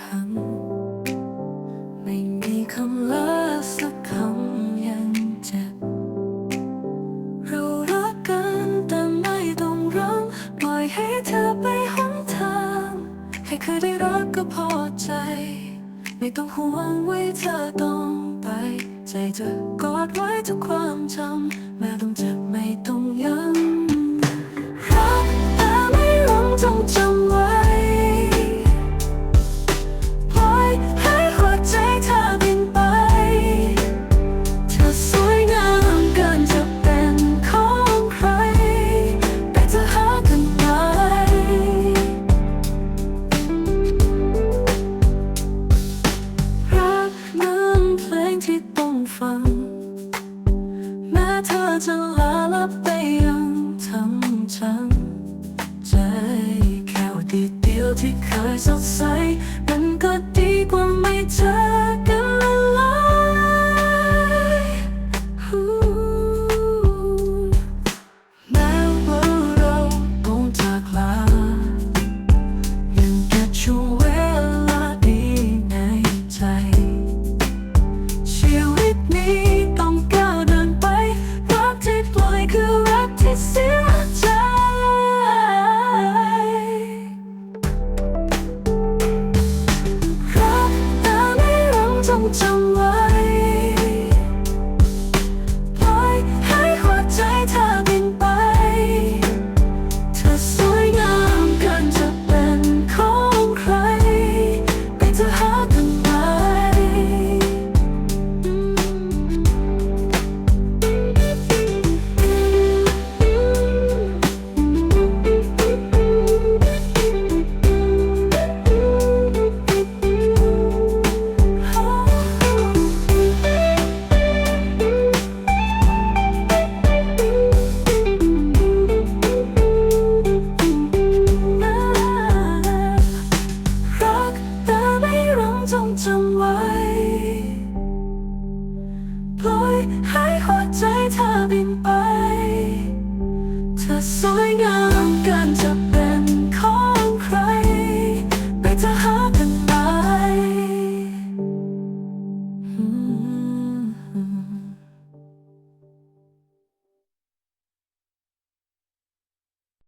พัง ไม่มีคำลาสักคำยังเจ็บ เรารักกันแต่ไม่ต้องร้องปล่อยให้เธอไปหนทาง ให้เคยได้รักก็พอใจ ไม่ต้องห่วงไว้เธอต้องไป ใจจะกอดไว้ทุกความจำแม้ต้องเจ็บไม่ต้อง งที่ต้องฟัง แม้เธอจะลาลับไปยังทั้งฉันใจแค่วดีเดียวที่เคยสดใส 中้องจำไว้ปล่อยให้หัวใจเธอบินไป เธอสวยงามการจับ